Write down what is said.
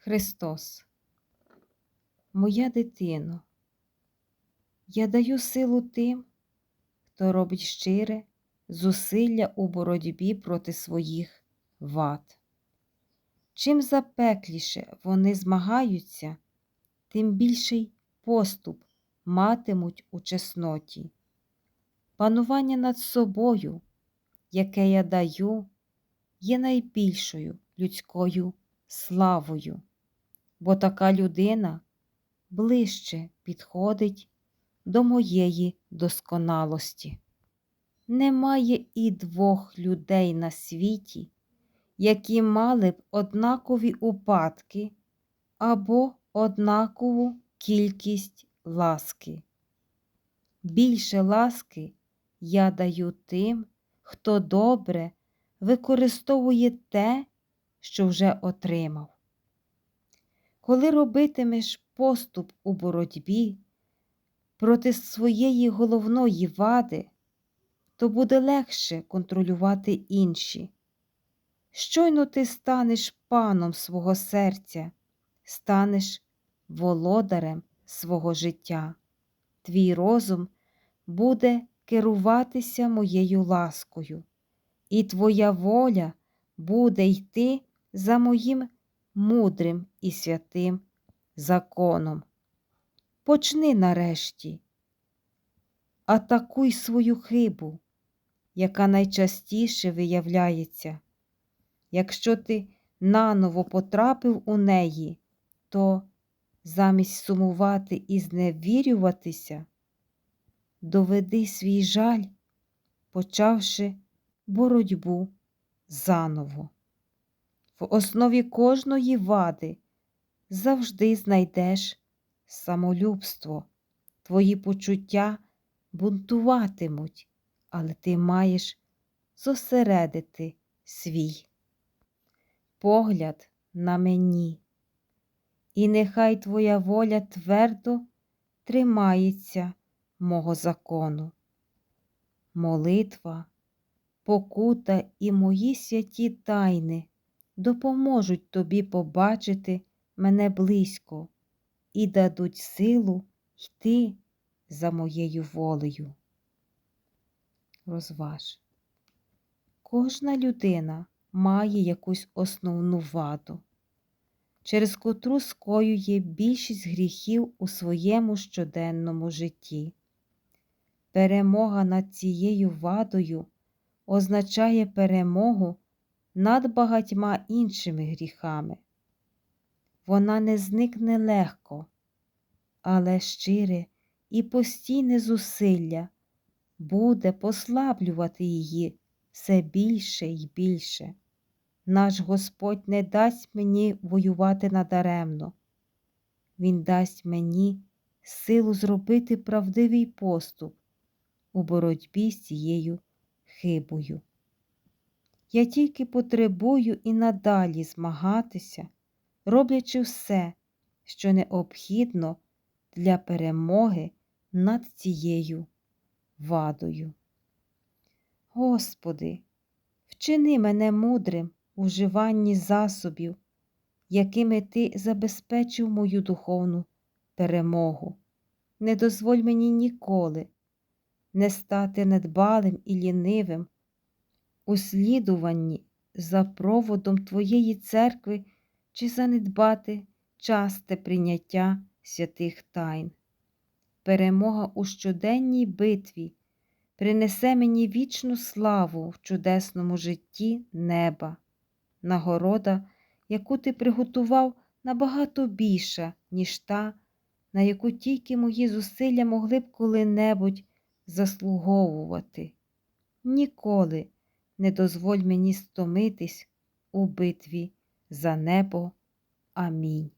Христос, моя дитино, я даю силу тим, хто робить щире зусилля у боротьбі проти своїх вад. Чим запекліше вони змагаються, тим більший поступ матимуть у чесноті. Панування над собою, яке я даю, є найбільшою людською славою, бо така людина ближче підходить до моєї досконалості. Немає і двох людей на світі, які мали б однакові упадки або однакову кількість ласки. Більше ласки я даю тим, хто добре використовує те, що вже отримав. Коли робитимеш поступ у боротьбі проти своєї головної вади, то буде легше контролювати інші. Щойно ти станеш паном свого серця, станеш володарем свого життя. Твій розум буде керуватися моєю ласкою, і твоя воля буде йти за моїм мудрим і святим законом. Почни нарешті, атакуй свою хибу, яка найчастіше виявляється. Якщо ти наново потрапив у неї, то замість сумувати і зневірюватися, доведи свій жаль, почавши боротьбу заново. В основі кожної вади завжди знайдеш самолюбство, твої почуття бунтуватимуть, але ти маєш зосередити свій погляд на мені, і нехай твоя воля твердо тримається мого закону. Молитва, покута і мої святі тайни допоможуть тобі побачити мене близько і дадуть силу йти за моєю волею. Розваж. Кожна людина має якусь основну ваду, через котру скоює більшість гріхів у своєму щоденному житті. Перемога над цією вадою означає перемогу над багатьма іншими гріхами. Вона не зникне легко, але щире і постійне зусилля буде послаблювати її все більше і більше. Наш Господь не дасть мені воювати надаремно. Він дасть мені силу зробити правдивий поступ у боротьбі з цією хибою. Я тільки потребую і надалі змагатися, роблячи все, що необхідно для перемоги над цією вадою. Господи, вчини мене мудрим у вживанні засобів, якими Ти забезпечив мою духовну перемогу. Не дозволь мені ніколи не стати недбалим і лінивим у слідуванні за проводом Твоєї церкви чи занедбати часте прийняття святих тайн. Перемога у щоденній битві принесе мені вічну славу в чудесному житті неба, нагорода, яку ти приготував набагато більша, ніж та, на яку тільки мої зусилля могли б коли-небудь заслуговувати. Ніколи не дозволь мені стомитись у битві за небо. Амінь.